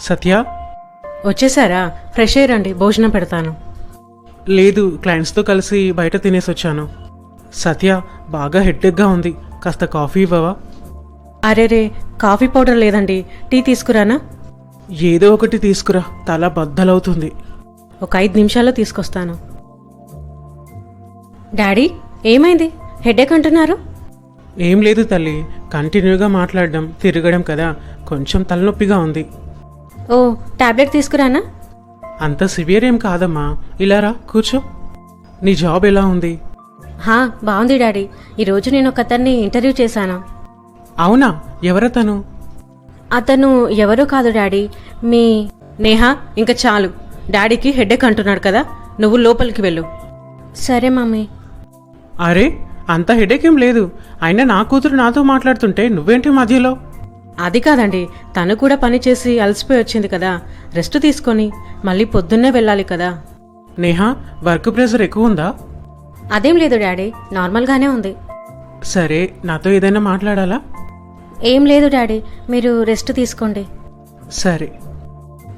సత్య? వచ్చేసారా? ఫ్రెష్ అయ్యి రండి భోజనం పెడతాను. లేదు క్లయింట్స్తో కలిసి బయట తినేసి వచ్చాను. సత్య బాగా హెడ్డెక్గా ఉంది. కాస్త కాఫీ ఇవ్వవా? అరే రే కాఫీ పౌడర్ లేదండి. టీ తీసుకురానా? ఏదో ఒకటి తీసుకురా. తల బద్దలవుతుంది. ఒక ఐదు నిమిషాల్లో తీసుకొస్తాను. డాడీ ఏమైంది? హెడేక్ అంటున్నారు? ఏం లేదు తల్లి. కంటిన్యూగా మాట్లాడడం తిరగడం కదా. కొంచెం తలనొప్పిగా ఉంది. ఓ టాబ్లెట్ తీసుకురానా? అంత సివియర్ ఏం కాదమ్మా. ఇలా రా కూర్చో. నీ జాబ్ ఎలా ఉంది? హా బాగుంది డాడీ. ఈరోజు నేను ఒక అతన్ని ఇంటర్వ్యూ చేశాను. అవునా? ఎవరతను? అతను ఎవరో కాదు డాడీ. మీ నేహా ఇంకా చాలు. డాడీకి హెడేక్ అంటున్నాడు కదా నువ్వు లోపలికి వెళ్ళు. సరే మమ్మీ అరే అంత హెడేక్ ఏం లేదు. అయినా నా కూతురు నాతో మాట్లాడుతుంటే నువ్వేంటి మధ్యలో? అది కాదండి తను కూడా పని చేసి అలసిపోయి వచ్చింది కదా. రెస్ట్ తీసుకొని మళ్ళీ పొద్దున్నే వెళ్ళాలి కదా. నేహా వర్క్ ప్రెషర్ ఎక్కువ ఉందా? అదేం లేదు డాడీ నార్మల్గానే ఉంది. సరే నాతో ఏదైనా మాట్లాడాలా? ఏం లేదు డాడీ మీరు రెస్ట్ తీసుకోండి. సరే.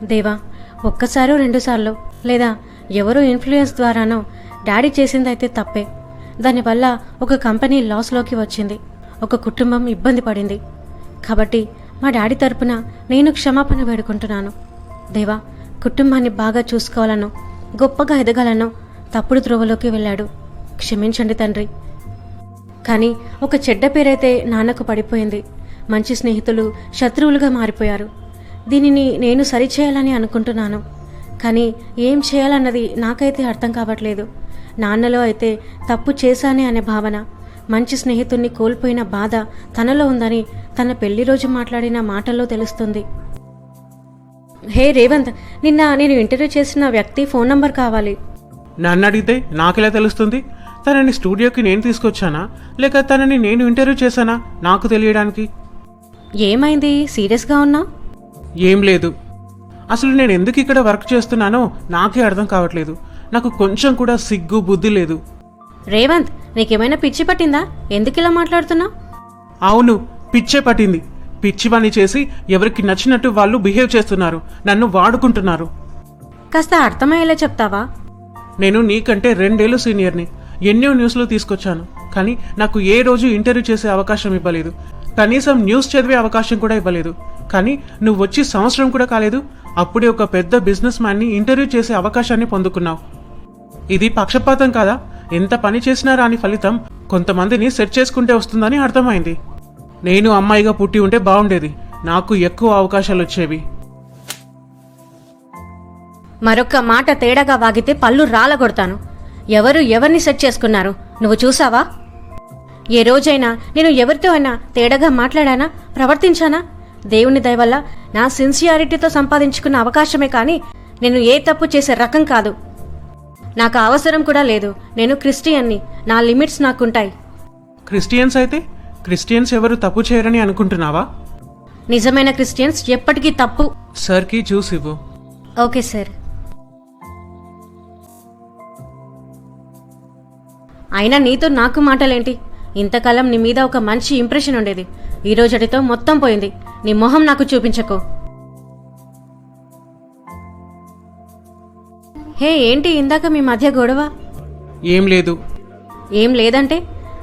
దేవా ఒక్కసారో రెండుసార్లు లేదా ఎవరో ఇన్ఫ్లుయెన్స్ ద్వారానో డాడీ చేసిందైతే తప్పే. దానివల్ల ఒక కంపెనీ లాస్లోకి వచ్చింది. ఒక కుటుంబం ఇబ్బంది పడింది. కాబట్టి మా డాడీ తరపున నేను క్షమాపణ వేడుకుంటున్నాను. దేవా కుటుంబాన్ని బాగా చూసుకోవాలనో గొప్పగా ఎదగాలను తప్పుడు త్రోవలోకి వెళ్ళాడు. క్షమించండి తండ్రి. కానీ ఒక చెడ్డ పేరైతే నాన్నకు పడిపోయింది. మంచి స్నేహితులు శత్రువులుగా మారిపోయారు. దీనిని నేను సరిచేయాలని అనుకుంటున్నాను. కానీ ఏం చేయాలన్నది నాకైతే అర్థం కావట్లేదు. నాన్నలో అయితే తప్పు చేశానే అనే భావన మంచి స్నేహితుణ్ణి కోల్పోయిన బాధ తనలో ఉందని తన పెళ్ళి రోజు మాట్లాడిన మాటల్లో తెలుస్తుంది. హే రేవంత్ నిన్న నేను ఇంటర్వ్యూ చేసిన వ్యక్తి ఫోన్ నంబర్ కావాలి. నన్ను అడిగితే నాకెలా తెలుస్తుంది? తనని స్టూడియోకి నేను తీసుకొచ్చానా? లేక తనని నేను ఇంటర్వ్యూ చేశానా? నాకు తెలియడానికి. ఏమైంది? సీరియస్గా ఉన్నావు ఏం లేదు. అసలు నేను ఎందుకు ఇక్కడ వర్క్ చేస్తున్నానో నాకే అర్థం కావట్లేదు. నాకు కొంచెం కూడా సిగ్గు బుద్ధి లేదు. రేవంత్ నీకేమైనా పిచ్చి పట్టిందా? ఎందుకు ఇలా మాట్లాడుతున్నావు అవును పిచ్చే పట్టింది పిచ్చి పని చేసి ఎవరికి నచ్చినట్టు వాళ్ళు బిహేవ్ చేస్తున్నారు. నన్ను వాడుకుంటున్నారు. కాస్త అర్థమయ్యేలా చెప్తావా? నేను నీకంటే రెండేళ్ళు సీనియర్ని. ఎన్నో న్యూస్లు తీసుకొచ్చాను. కానీ నాకు ఏ రోజు ఇంటర్వ్యూ చేసే అవకాశం ఇవ్వలేదు. కనీసం న్యూస్ చదివే అవకాశం కూడా ఇవ్వలేదు. కానీ నువ్వు వచ్చి సంవత్సరం కూడా కాలేదు. అప్పుడే ఒక పెద్ద బిజినెస్ మ్యాన్ని ఇంటర్వ్యూ చేసే అవకాశాన్ని పొందుకున్నావు. ఇది పక్షపాతం కాదా? ఎంత పని చేసినా రాని ఫలితం కొంతమందిని సెట్ చేసుకుంటే వస్తుందని అర్థమైంది. నేను అమ్మాయిగా పుట్టి ఉంటే బాగుండేది. నాకు ఎక్కువ అవకాశాలు వచ్చేవి మరొక్క మాట తేడాగా వాగితే పళ్ళు రాలగొడతాను. ఎవరు ఎవరిని సెట్ చేసుకున్నారు? నువ్వు చూసావా? ఏ రోజైనా నేను ఎవరితో అయినా తేడాగా మాట్లాడానా? ప్రవర్తించానా? దేవుని దయ వల్ల నా సిన్సియారిటీతో సంపాదించుకున్న అవకాశమే కానీ నేను ఏ తప్పు చేసే రకం కాదు. నాకు అవసరం కూడా లేదు. నేను క్రిస్టియన్ని. నా లిమిట్స్ నాకుంటాయి. క్రిస్టియన్స్ అయితే క్రిస్టియన్స్ ఎవరు తప్పు చేయరని అనుకుంటున్నావా? నిజమైన క్రిస్టియన్స్ ఎప్పటికీ తప్పు. సర్కి చూసి ఇవ్వు. Okay sir. అయినా నీతో నాకు మాటలేంటి? ఇంతకాలం నీ మీద ఒక మంచి ఇంప్రెషన్ ఉండేది. ఈ రోజటితో మొత్తం పోయింది. నీ మొహం నాకు చూపించకు. హే ఏంటి ఇందాక మీ మధ్య గొడవ? ఏం లేదు. ఏం లేదంటే?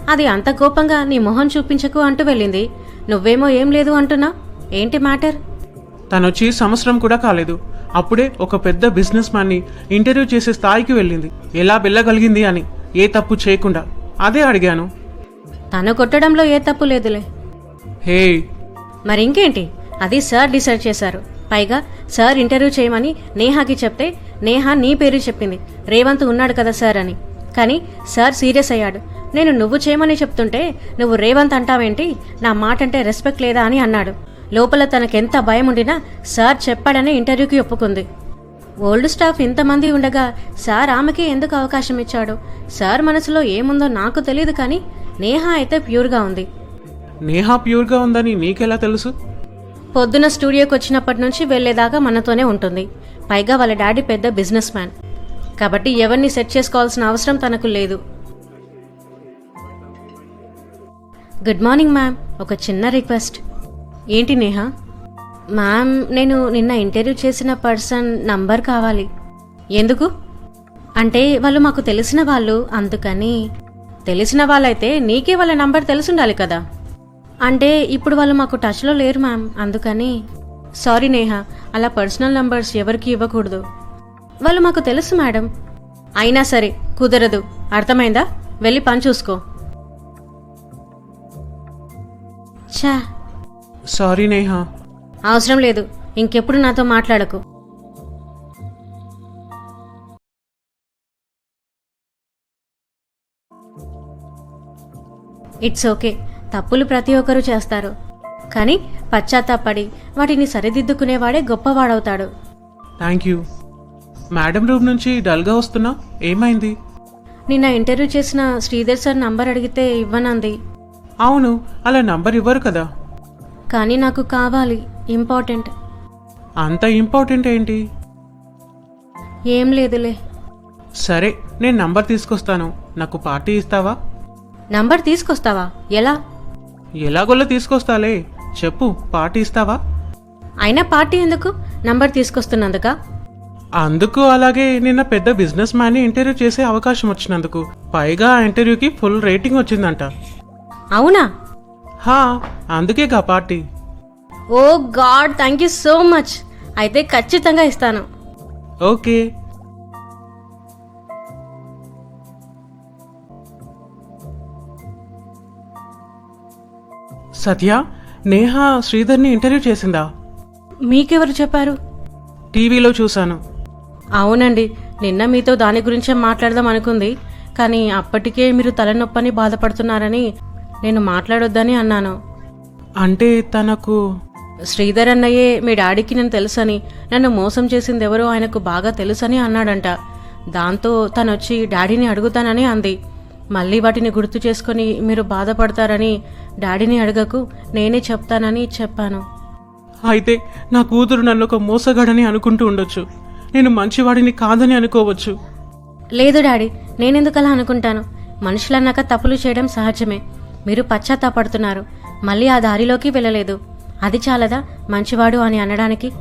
అది అంత కోపంగా నీ మొహం చూపించకు అంటూ వెళ్ళింది. నువ్వేమో ఏం లేదు అంటున్నా. ఏంటి మ్యాటర్? తనొచ్చి సంవత్సరం కూడా కాలేదు. అప్పుడే ఒక పెద్ద బిజినెస్ మ్యాన్ని ఇంటర్వ్యూ చేసే స్థాయికి వెళ్ళింది. ఎలా వెళ్ళగలిగింది అని ఏ తప్పు చేయకుండా అదే అడిగాను. తను కొట్టడంలో ఏ తప్పు లేదులే. హే. మరి ఇంకేంటి? అది సార్ డిసైడ్ చేశారు. పైగా సార్ ఇంటర్వ్యూ చేయమని నేహాకి చెప్తే నేహా నీ పేరు చెప్పింది. రేవంత్ ఉన్నాడు కదా సార్ అని. కానీ సార్ సీరియస్ అయ్యాడు. నేను నువ్వు చేయమని చెప్తుంటే నువ్వు రేవంత్ అంటావేంటి? నా మాట అంటే రెస్పెక్ట్ లేదా అని అన్నాడు. లోపల తనకెంత భయం ఉండినా సార్ చెప్పాడని ఇంటర్వ్యూకి ఒప్పుకుంది. ఓల్డ్ స్టాఫ్ ఇంతమంది ఉండగా సార్ ఆమెకి ఎందుకు అవకాశం ఇచ్చాడు? సార్ మనసులో ఏముందో నాకు తెలియదు కానీ నేహా అయితే ప్యూర్గా ఉంది. నేహా ప్యూర్గా ఉందని నీకెలా తెలుసు? పొద్దున స్టూడియోకి వచ్చినప్పటి నుంచి వెళ్ళేదాకా మనతోనే ఉంటుంది. పైగా వాళ్ళ డాడీ పెద్ద బిజినెస్ మ్యాన్. కాబట్టి ఎవరిని సెట్ చేసుకోవాల్సిన అవసరం తనకు లేదు. Good morning ma'am. ఒక చిన్న రిక్వెస్ట్. ఏంటి నేహా? మ్యామ్ నేను నిన్న ఇంటర్వ్యూ చేసిన పర్సన్ నంబర్ కావాలి. ఎందుకు? అంటే వాళ్ళు మాకు తెలిసిన వాళ్ళు అందుకని. తెలిసిన వాళ్ళైతే నీకే వాళ్ళ నంబర్ తెలుసుండాలి కదా. అంటే ఇప్పుడు వాళ్ళు మాకు టచ్లో లేరు మ్యామ్ అందుకని. సారీ నేహ అలా పర్సనల్ నంబర్స్ ఎవరికి ఇవ్వకూడదు. వాళ్ళు మాకు తెలుసు మేడం. అయినా సరే కుదరదు. అర్థమైందా? వెళ్ళి పని చూసుకో. ఛా సారీ నేహ. అవసరం లేదు. ఇంకెప్పుడు నాతో మాట్లాడకు. It's okay. తప్పులు ప్రతి ఒక్కరూ చేస్తారు. కానీ పశ్చాత్తాపడి వాటిని సరిదిద్దుకునేవాడే గొప్పవాడవుతాడు. థ్యాంక్ యూ మేడం రూమ్ నుంచి డల్గా వస్తున్నా? ఏమైంది? నిన్న ఇంటర్వ్యూ చేసిన శ్రీధర్ సార్ నంబర్ అడిగితే ఇవ్వనంది. అవును అలా నంబర్ ఇవ్వరు కదా. కానీ నాకు కావాలి ఇంపార్టెంట్. అంత ఇంపార్టెంట్ ఏంటి? ఏం లేదులే. సరే నేను నంబర్ తీసుకొస్తాను. నాకు పార్టీ ఇస్తావా? నంబర్ తీసుకొస్తావా? ఎలా? ఎలాగోలా తీసుకొస్తాలే. చెప్పు పార్టీ ఇస్తావా? అయినా పార్టీ ఎందుకు? నంబర్ తీసుకొస్తున్నందుకా? అందుకు అలాగే నిన్న పెద్ద బిజినెస్ మ్యాన్ని ఇంటర్వ్యూ చేసే అవకాశం వచ్చినందుకు. పైగా ఆ ఇంటర్వ్యూకి ఫుల్ రేటింగ్ వచ్చిందంట. అవునా? హా అందుకేగా party. Oh god thank you so much. అయితే ఖచ్చితంగా ఇస్తాను. ఓకే. సత్య నేహ శ్రీధర్ని ఇంటర్వ్యూ చేసిందా? మీకెవరు చెప్పారు? టీవీలో చూశాను. అవునండి నిన్న మీతో దాని గురించే మాట్లాడదాం అనుకుంది. కానీ అప్పటికే మీరు తలనొప్పని బాధపడుతున్నారని నేను మాట్లాడొద్దని అన్నాను. అంటే తనకు శ్రీధర్ అన్నయ్యే మీ డాడీకి నేను తెలుసని నన్ను మోసం చేసింది ఎవరో ఆయనకు బాగా తెలుసని అన్నాడంట. దాంతో తను వచ్చి డాడీని అడుగుతానని అంది. మళ్ళీ వాటిని గుర్తు చేసుకొని మీరు బాధపడతారని డాడీని అడగకు నేనే చెప్తానని చెప్పాను. అయితే నా కూతురు నన్ను ఒక మోసగాడని అనుకుంటూ ఉండొచ్చు. నేను మంచివాడిని కాదని అనుకోవచ్చు. లేదు డాడీ నేనెందుకు అలా అనుకుంటాను? మనుషులన్నాక తప్పులు చేయడం సహజమే. మీరు పశ్చాత్తాపడుతున్నారు. మళ్ళీ ఆ దారిలోకి వెళ్ళలేదు. అది చాలదా? మంచివాడు అని అనడానికి.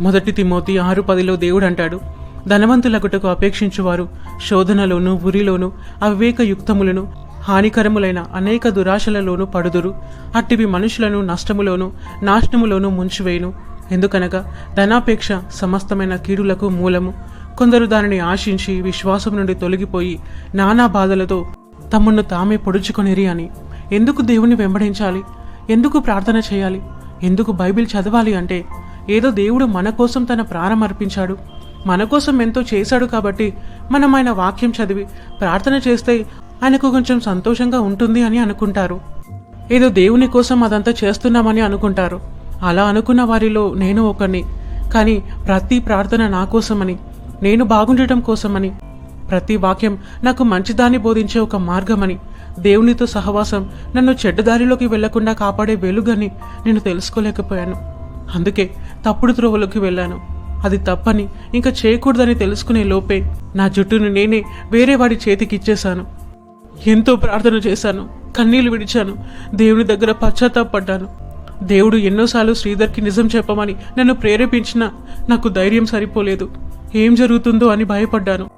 మొదటి తిమోతి ఆరు పదిలో దేవుడు అంటాడు ధనవంతులగుటకు అపేక్షించువారు. శోధనలోను ఉరిలోను అవివేకయుక్తములను హానికరములైన అనేక దురాశలలోను పడుదురు. అట్టివి మనుషులను నష్టములోను నాశనములోను ముంచివేయును. ఎందుకనగా ధనాపేక్ష సమస్తమైన కీడులకు మూలము. కొందరు దానిని ఆశించి విశ్వాసం నుండి తొలగిపోయి నానా బాధలతో తమను తామే పొడుచుకొనిరి అని. ఎందుకు దేవుని వెంబడించాలి? ఎందుకు ప్రార్థన చేయాలి? ఎందుకు బైబిల్ చదవాలి అంటే ఏదో దేవుడు మన కోసం తన ప్రాణం అర్పించాడు. మన కోసం ఎంతో చేశాడు కాబట్టి మనం ఆయన వాక్యం చదివి ప్రార్థన చేస్తే ఆయనకు కొంచెం సంతోషంగా ఉంటుంది అని అనుకుంటారు. ఏదో దేవుని కోసం అదంతా చేస్తున్నామని అనుకుంటారు. అలా అనుకున్న వారిలో నేను ఒకరిని కానీ ప్రతి ప్రార్థన నా కోసమని నేను బాగుండటం కోసమని ప్రతి వాక్యం నాకు మంచిదాన్ని బోధించే ఒక మార్గమని. దేవునితో సహవాసం నన్ను చెడ్డదారిలోకి వెళ్ళకుండా కాపాడే వెలుగని నేను తెలుసుకోలేకపోయాను. అందుకే తప్పుడు త్రోవలోకి వెళ్ళాను. అది తప్పని ఇంకా చేయకూడదని తెలుసుకునే లోపే నా జుట్టును నేనే వేరే వాడి చేతికి ఇచ్చేశాను. ఎంతో ప్రార్థన చేశాను. కన్నీళ్ళు విడిచాను. దేవుని దగ్గర పశ్చాత్తాపడ్డాను. దేవుడు ఎన్నోసార్లు శ్రీధర్కి నిజం చెప్పమని నన్ను ప్రేరేపించినా నాకు ధైర్యం సరిపోలేదు. ఏం జరుగుతుందో అని భయపడ్డాను.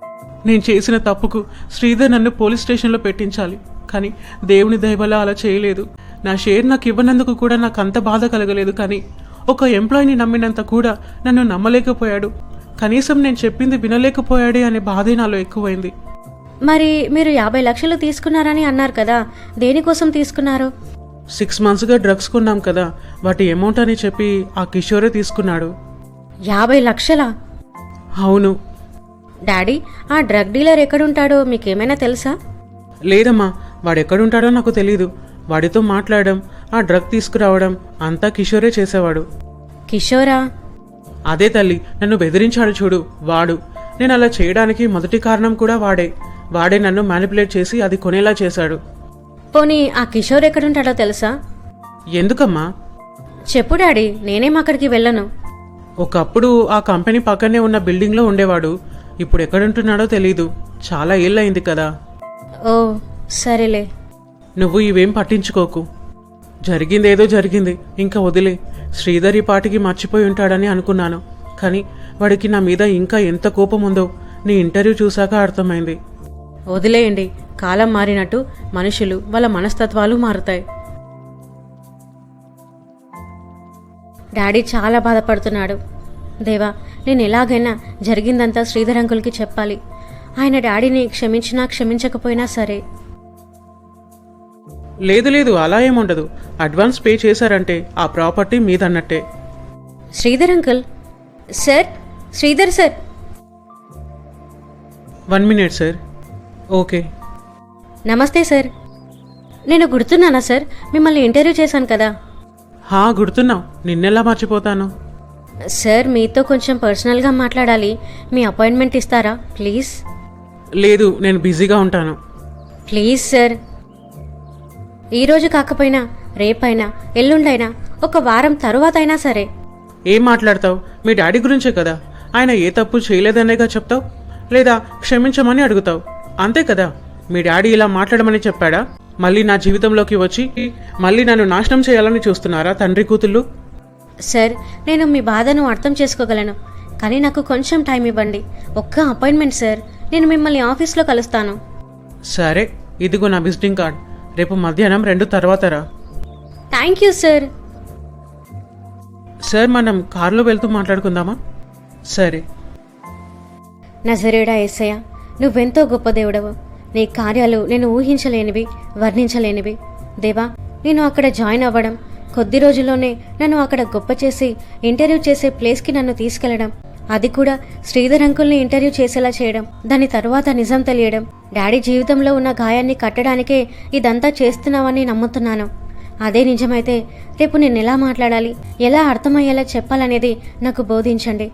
నేను చేసిన తప్పుకు శ్రీధర్ నన్ను పోలీస్ స్టేషన్లో పెట్టించాలి. కానీ దేవుని దయవల్ల అలా చేయలేదు. నా షేర్ నాకు ఇవ్వనందుకు కూడా నాకు అంత బాధ కలగలేదు కానీ ఒక ఎంప్లాయీని నమ్మినంత కూడా నన్ను నమ్మలేకపోయాడు. కనీసం నేను చెప్పింది వినలేకపోయాడే అనే బాధే నాలో ఎక్కువైంది. మరి మీరు యాభై లక్షలు తీసుకున్నారని అన్నారు కదా దేనికోసం తీసుకున్నారు? సిక్స్ మంత్స్గా డ్రగ్స్ కొన్నాం కదా వాటి అమౌంట్ అని చెప్పి ఆ కిషోరే తీసుకున్నాడు. యాభై లక్షలా? అవును. డాడీ ఆ డ్రగ్ డీలర్ ఎక్కడుంటాడో మీకేమైనా తెలుసా? లేదమ్మా వాడు ఎక్కడుంటాడో నాకు తెలీదు. వాడితో మాట్లాడడం ఆ డ్రగ్ తీసుకురావడం అంతా కిషోరే చేసేవాడు. కిషోరా? అదే తల్లి నన్ను బెదిరించాడు చూడు వాడు. నేను అలా చేయడానికి మొదటి కారణం కూడా వాడే. వాడే నన్ను మ్యానిపులేట్ చేసి అది కొనేలా చేశాడు. పోనీ ఆ కిషోర్ ఎక్కడుంటాడో తెలుసా? ఎందుకమ్మా? చెప్పు డాడీ నేనేం అక్కడికి వెళ్ళను. ఒకప్పుడు ఆ కంపెనీ పక్కనే ఉన్న బిల్డింగ్లో ఉండేవాడు. ఇప్పుడు ఎక్కడుంటున్నాడో తెలీదు. చాలా ఏళ్ళయింది కదా. ఓ సరేలే. నువ్వు ఇవేం పట్టించుకోకు. జరిగిందేదో జరిగింది. ఇంకా వదిలే. శ్రీధర్ ఈ పాటికి మర్చిపోయి ఉంటాడని అనుకున్నాను. కానీ వాడికి నా మీద ఇంకా ఎంత కోపం ఉందో నీ ఇంటర్వ్యూ చూశాక అర్థమైంది. వదిలేయండి. కాలం మారినట్టు మనుషులు వాళ్ళ మనస్తత్వాలు మారుతాయి. డాడీ చాలా బాధపడుతున్నాడు. దేవా నేను ఎలాగైనా జరిగిందంతా శ్రీధర్ అంకుల్కి చెప్పాలి. ఆయన డాడీని క్షమించినా క్షమించకపోయినా సరే. లేదు లేదు అలా ఏముండదు. అడ్వాన్స్ పే చేశారంటే ఆ property మీదన్నట్టే. Sridhar uncle? Sir? Sridhar sir? One minute sir. Okay. నమస్తే సార్. నేను గుర్తున్నానా సార్? మిమ్మల్ని ఇంటర్వ్యూ చేశాను కదా. హా గుర్తున్నావు నిన్నెలా మర్చిపోతాను? సార్ మీతో కొంచెం పర్సనల్గా మాట్లాడాలి. మీ అపాయింట్మెంట్ ఇస్తారా? ప్లీజ్. లేదు నేను బిజీగా ఉంటాను. Please sir. ఈరోజు కాకపోయినా రేపైనా ఎల్లుండైనా ఒక వారం తరువాత అయినా సరే. ఏం మాట్లాడతావు? మీ డాడీ గురించే కదా. ఆయన ఏ తప్పు చేయలేదనేగా చెప్తావు? లేదా క్షమించమని అడుగుతావు? అంతే కదా. మీ డాడీ ఇలా మాట్లాడమని చెప్పాడా? మళ్ళీ నా జీవితంలోకి వచ్చి మళ్ళీ నన్ను నాశనం చేయాలని చూస్తున్నారా తండ్రి కూతుళ్ళు? సార్ నేను మీ బాధను అర్థం చేసుకోగలను కానీ నాకు కొంచెం టైం ఇవ్వండి. ఒక్క అపాయింట్మెంట్ సార్ నేను మిమ్మల్ని ఆఫీస్లో కలుస్తాను. సరే ఇదిగో నా విజిటింగ్ కార్డ్. రేపు మధ్యాహ్నం రెండు తర్వాత రా థ్యాంక్ యూ సార్. సార్ మనం కారులో వెళ్తూ మాట్లాడుకుందామా? సరే. నజరేడా ఏసయ్య నువ్వెంతో గొప్ప దేవుడవు. నీ కార్యాలు నేను ఊహించలేనివి వర్ణించలేనివి. దేవా నేను అక్కడ జాయిన్ అవ్వడం కొద్ది రోజుల్లోనే నన్ను అక్కడ గొప్ప చేసి ఇంటర్వ్యూ చేసే ప్లేస్కి నన్ను తీసుకెళ్ళడం. అది కూడా శ్రీధర్ అంకుల్ని ఇంటర్వ్యూ చేసేలా చేయడం. దాని తరువాత నిజం తెలియడం. డాడీ జీవితంలో ఉన్న గాయాన్ని కట్టడానికే ఇదంతా చేస్తున్నావని నమ్ముతున్నాను. అదే నిజమైతే రేపు నేను ఎలా మాట్లాడాలి ఎలా అర్థమయ్యేలా చెప్పాలనేది నాకు బోధించండి.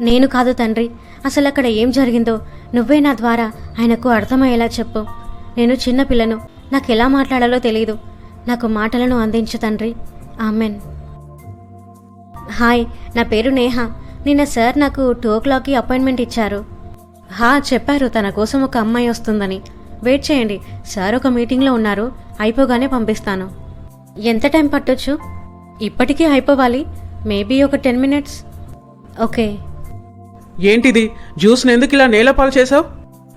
నేను కాదు తండ్రి అసలు అక్కడ ఏం జరిగిందో నువ్వే నా ద్వారా ఆయనకు అర్థమయ్యేలా చెప్పు. నేను చిన్న పిల్లను నాకు ఎలా మాట్లాడాలో తెలియదు నాకు మాటలను అందించు తండ్రి. ఆమెన్. హాయ్ నా పేరు నేహ. నిన్న సార్ నాకు టూ ఓ క్లాక్కి అపాయింట్మెంట్ ఇచ్చారు. హా చెప్పారు తన కోసం ఒక అమ్మాయి వస్తుందని. వెయిట్ చేయండి సార్ ఒక మీటింగ్లో ఉన్నారు అయిపోగానే పంపిస్తాను. ఎంత టైం పట్టొచ్చు? ఇప్పటికీ అయిపోవాలి మేబీ ఒక టెన్ మినిట్స్. ఓకే. ఏంటిది? జ్యూస్ని ఎందుకు ఇలా నేలపాలు చేశావు?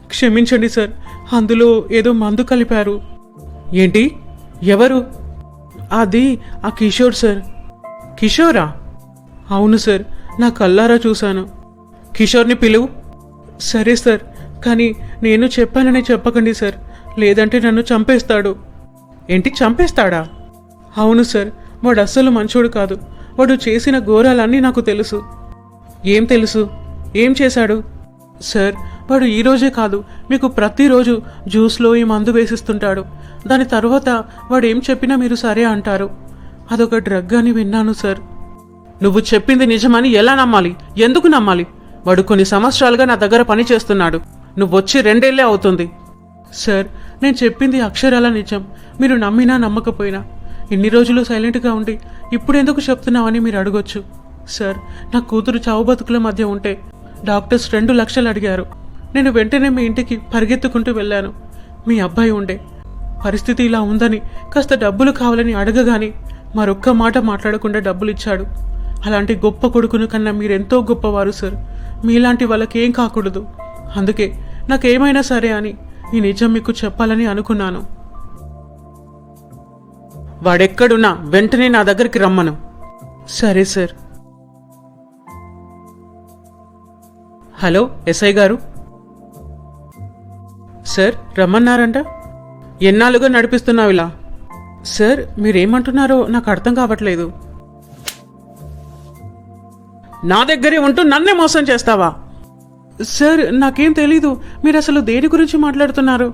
క్షమించండి సార్ అందులో ఏదో మందు కలిపారు. ఏంటి? ఎవరు? అది ఆ కిషోర్ సార్. కిషోరా? అవును సార్ నా కల్లారా చూశాను. కిషోర్ని పిలువు. సరే సార్ కానీ నేను చెప్పానని చెప్పకండి సార్. లేదంటే నన్ను చంపేస్తాడు. ఏంటి చంపేస్తాడా? అవును సార్ వాడు అస్సలు మంచోడు కాదు. వాడు చేసిన ఘోరాలన్నీ నాకు తెలుసు. ఏం తెలుసు? ఏం చేశాడు? సార్ వాడు ఈరోజే కాదు మీకు ప్రతిరోజు జ్యూస్లో ఈ మందు వేసిస్తుంటాడు. దాని తర్వాత వాడు ఏం చెప్పినా మీరు సరే అంటారు. అదొక డ్రగ్ అని విన్నాను సార్. నువ్వు చెప్పింది నిజమని ఎలా నమ్మాలి? ఎందుకు నమ్మాలి? వాడు కొన్ని సంవత్సరాలుగా నా దగ్గర పని చేస్తున్నాడు. నువ్వు వచ్చి రెండేళ్ళే అవుతుంది. సార్ నేను చెప్పింది అక్షరాల నిజం. మీరు నమ్మినా నమ్మకపోయినా. ఇన్ని రోజులు సైలెంట్గా ఉండి ఇప్పుడు ఎందుకు చెప్తున్నావని మీరు అడగొచ్చు. సార్ నా కూతురు చావు బతుకుల మధ్య ఉంటే డాక్టర్స్ రెండు లక్షలు అడిగారు. నేను వెంటనే మీ ఇంటికి పరిగెత్తుకుంటూ వెళ్ళాను. మీ అబ్బాయి ఉండే. పరిస్థితి ఇలా ఉందని కాస్త డబ్బులు కావాలని అడగగాని మరొక్క మాట మాట్లాడకుండా డబ్బులు ఇచ్చాడు అలాంటి గొప్ప కొడుకును కన్నా మీరెంతో గొప్పవారు సార్. మీలాంటి వాళ్ళకి ఏం కాకూడదు. అందుకే నాకేమైనా సరే అని ఈ నిజం మీకు చెప్పాలని అనుకున్నాను. వాడెక్కడున్నా వెంటనే నా దగ్గరికి రమ్మను. సరే సార్. హలో ఎస్ఐ గారు. సార్ రమ్మన్నారంట? ఎన్నాళ్ళుగా నడిపిస్తున్నావు ఇలా? సార్ మీరేమంటున్నారో నాకు అర్థం కావట్లేదు. నా దగ్గరే ఉంటూ నన్నే మోసం చేస్తావా? సార్ నాకేం తెలీదు. మీరు అసలు దేని గురించి మాట్లాడుతున్నారు?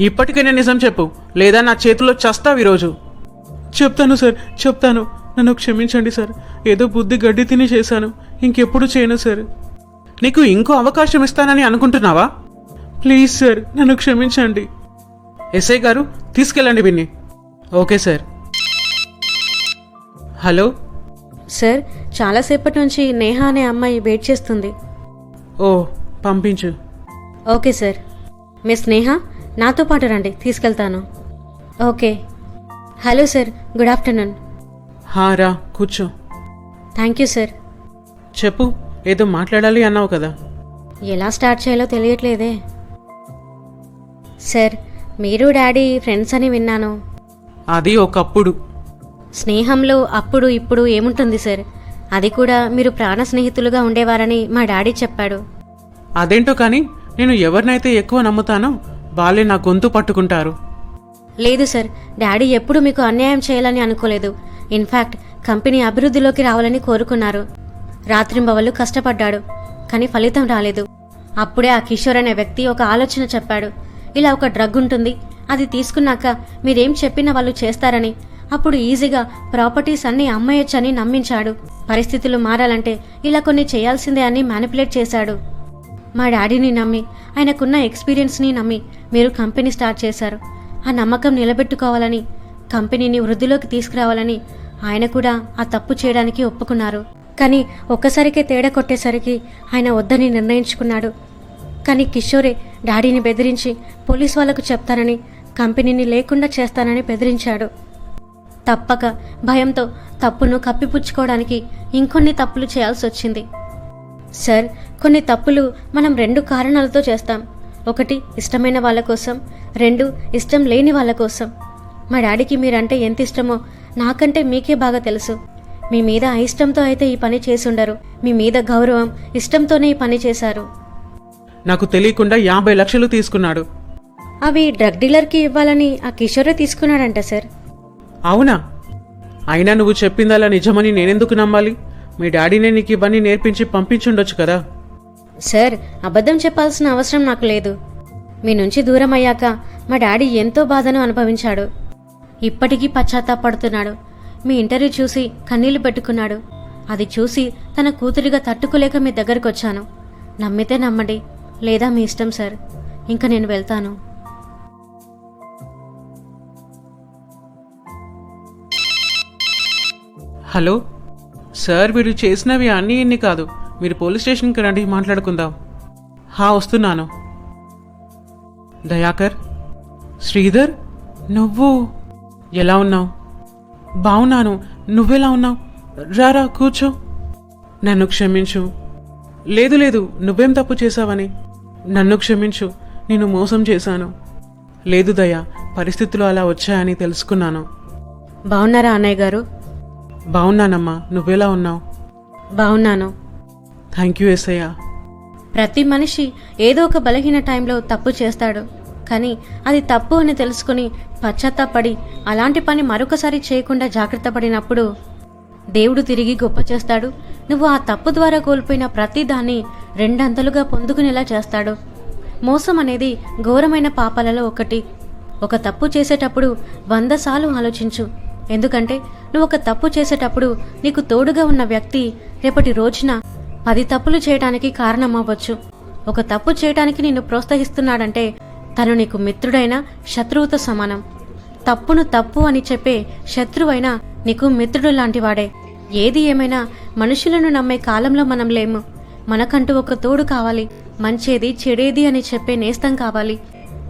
ఇప్పటికైనా నిజం చెప్పు లేదా నా చేతిలో చస్తావు ఈరోజు. చెప్తాను సార్ చెప్తాను. నన్ను క్షమించండి సార్. ఏదో బుద్ధి గడ్డి తిని చేశాను. ఇంకెప్పుడు చేయను సార్. నీకు ఇంకో అవకాశం ఇస్తానని అనుకుంటున్నావా? ప్లీజ్ సార్ నన్ను క్షమించండి. ఎస్ఐ గారు తీసుకెళ్ళండి విన్ని ఓకే సార్. హలో? సార్ చాలాసేపటి నుంచి నేహ అనే అమ్మాయి వెయిట్ చేస్తుంది. ఓ పంపించు. Okay sir. మిస్ నేహ నాతో పాటు రండి తీసుకెళ్తాను. Okay. Hello sir good afternoon. హా రా కూర్చో. Thank you sir. చెప్పు. ఏదో మాట్లాడాలి అన్నావు కదా. ఎలా స్టార్ట్ చేయాలో తెలియట్లేదే. సార్ మీరు డాడీ ఫ్రెండ్స్ అని విన్నాను. అది ఒకప్పుడు. స్నేహంలో అప్పుడు ఇప్పుడు ఏముంటుంది సార్? అది కూడా మీరు ప్రాణ స్నేహితులుగా ఉండేవారని మా డాడీ చెప్పాడు. అదేంటో కానీ నేను ఎవరినైతే ఎక్కువ నమ్ముతానో వాళ్ళే నా గొంతు పట్టుకుంటారు. లేదు సార్ డాడీ ఎప్పుడు మీకు అన్యాయం చేయాలని అనుకోలేదు. ఇన్ఫ్యాక్ట్ కంపెనీ అభివృద్ధిలోకి రావాలని కోరుకున్నారు. రాత్రింబవళ్ళు కష్టపడ్డాడు కానీ ఫలితం రాలేదు. అప్పుడే ఆ కిషోర్ అనే వ్యక్తి ఒక ఆలోచన చెప్పాడు. ఇలా ఒక డ్రగ్ ఉంటుంది అది తీసుకున్నాక మీరేం చెప్పినా వాళ్ళు చేస్తారని. అప్పుడు ఈజీగా ప్రాపర్టీస్ అన్నీ అమ్మేయొచ్చని నమ్మించాడు. పరిస్థితులు మారాలంటే ఇలా కొన్ని చేయాల్సిందే అని మ్యానిపులేట్ చేశాడు. మా డాడీని నమ్మి ఆయనకున్న ఎక్స్పీరియన్స్ని నమ్మి మీరు కంపెనీ స్టార్ట్ చేశారు. ఆ నమ్మకం నిలబెట్టుకోవాలని కంపెనీని వృద్ధిలోకి తీసుకురావాలని ఆయన కూడా ఆ తప్పు చేయడానికి ఒప్పుకున్నారు. కానీ ఒక్కసారికే తేడా కొట్టేసరికి ఆయన వద్దని నిర్ణయించుకున్నాడు. కానీ కిషోరే డాడీని బెదిరించి పోలీస్ వాళ్ళకు చెప్తానని కంపెనీని లేకుండా చేస్తానని బెదిరించాడు. తప్పక భయంతో తప్పును కప్పిపుచ్చుకోవడానికి ఇంకొన్ని తప్పులు చేయాల్సి వచ్చింది. సార్ కొన్ని తప్పులు మనం రెండు కారణాలతో చేస్తాం. ఒకటి ఇష్టమైన వాళ్ళ కోసం రెండు ఇష్టం లేని వాళ్ళ కోసం. మా డాడీకి మీరంటే ఎంత ఇష్టమో నాకంటే మీకే బాగా తెలుసు. మీ మీద అయిష్టంతో అయితే ఈ పని చేసుండరు. మీ మీద గౌరవం ఇష్టంతోనే ఈ పని చేశారు. నాకు తెలియకుండా యాభై లక్షలు తీసుకున్నాడు. అవి డ్రగ్ డీలర్కి ఇవ్వాలని ఆ కిషోరే తీసుకున్నాడంట సార్. అవునా? అయినా నువ్వు చెప్పిందలా నిజమని నేనెందుకు నమ్మాలి? మీ డాడీనే నీకు ఇవన్నీ నేర్పించి పంపించుండొచ్చు కదా. సార్ అబద్ధం చెప్పాల్సిన అవసరం నాకు లేదు. మీ నుంచి దూరం అయ్యాక మా డాడీ ఎంతో బాధను అనుభవించాడు. ఇప్పటికీ పశ్చాత్తాపడుతున్నాడు. మీ ఇంటర్వ్యూ చూసి కన్నీళ్ళు పెట్టుకున్నాడు. అది చూసి తన కూతురిగా తట్టుకోలేక మీ దగ్గరకు వచ్చాను నమ్మితే నమ్మండి లేదా మీ ఇష్టం సార్. ఇంకా నేను వెళ్తాను. హలో? సార్ మీరు చేసినవి అన్నీ ఇన్ని కాదు. మీరు పోలీస్ స్టేషన్కి రండి మాట్లాడుకుందాం. హా వస్తున్నాను. దయాకర్? శ్రీధర్? నువ్వు? ఎలా ఉన్నావు? బాగున్నాను నువ్వెలా ఉన్నావు? రారా కూర్చో. నన్ను క్షమించు. లేదు లేదు నువ్వేం తప్పు చేశావని. నన్ను క్షమించు. నేను మోసం చేశాను. లేదు దయా పరిస్థితులు అలా వచ్చాయని తెలుసుకున్నాను. బాగున్నారా అన్నయ్య గారు? బాగున్నానమ్మా నువ్వెలా ఉన్నావు? బాగున్నాను థ్యాంక్ యూ ఎస్ఐయా ప్రతి మనిషి ఏదో ఒక బలహీన టైంలో తప్పు చేస్తాడు. కానీ అది తప్పు అని తెలుసుకుని పశ్చాత్తాపడి అలాంటి పని మరొకసారి చేయకుండా జాగ్రత్త పడినప్పుడు దేవుడు తిరిగి గొప్ప చేస్తాడు. నువ్వు ఆ తప్పు ద్వారా కోల్పోయిన ప్రతిదాన్ని రెండంతలుగా పొందుకునేలా చేస్తాడు. మోసం అనేది ఘోరమైన పాపాలలో ఒకటి. ఒక తప్పు చేసేటప్పుడు వంద సార్లు ఆలోచించు. ఎందుకంటే నువ్వు ఒక తప్పు చేసేటప్పుడు నీకు తోడుగా ఉన్న వ్యక్తి రేపటి రోజున పది తప్పులు చేయడానికి కారణమవ్వచ్చు. ఒక తప్పు చేయడానికి నిన్ను ప్రోత్సహిస్తున్నాడంటే తను నీకు మిత్రుడైన శత్రువుతో సమానం. తప్పును తప్పు అని చెప్పే శత్రువైనా నీకు మిత్రుడు లాంటివాడే ఏది ఏమైనా మనుషులను నమ్మే కాలంలో మనం లేము. మనకంటూ ఒక తోడు కావాలి. మంచేది చెడేది అని చెప్పే నేస్తం కావాలి.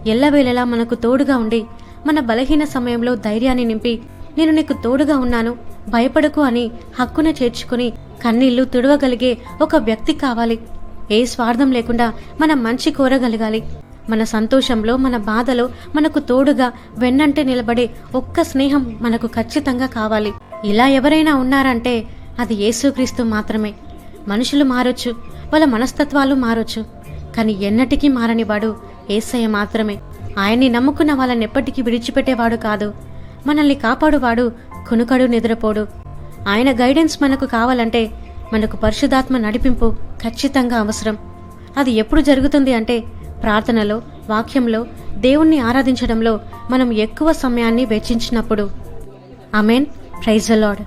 ఎల్లవేళలా మనకు తోడుగా ఉండి మన బలహీన సమయంలో ధైర్యాన్ని నింపి నేను నీకు తోడుగా ఉన్నాను భయపడకు అని హక్కున చేర్చుకుని కన్నీళ్ళు తుడవగలిగే ఒక వ్యక్తి కావాలి. ఏ స్వార్థం లేకుండా మనం మంచి కోరగలగాలి. మన సంతోషంలో మన బాధలో మనకు తోడుగా వెన్నంటే నిలబడే ఒక్క స్నేహం మనకు ఖచ్చితంగా కావాలి. ఇలా ఎవరైనా ఉన్నారంటే అది యేసుక్రీస్తు మాత్రమే. మనుషులు మారొచ్చు వాళ్ళ మనస్తత్వాలు మారొచ్చు కానీ ఎన్నటికీ మారనివాడు ఏసయ్య మాత్రమే. ఆయన్ని నమ్ముకున్న వాళ్ళని ఎప్పటికీ విడిచిపెట్టేవాడు కాదు. మనల్ని కాపాడువాడు కునుకడు నిద్రపోడు. ఆయన గైడెన్స్ మనకు కావాలంటే మనకు పరిశుధాత్మ నడిపింపు ఖచ్చితంగా అవసరం. అది ఎప్పుడు జరుగుతుంది అంటే ప్రార్థనలో వాక్యంలో దేవుణ్ణి ఆరాధించడంలో మనం ఎక్కువ సమయాన్ని వెచ్చించినప్పుడు. Amen praise lord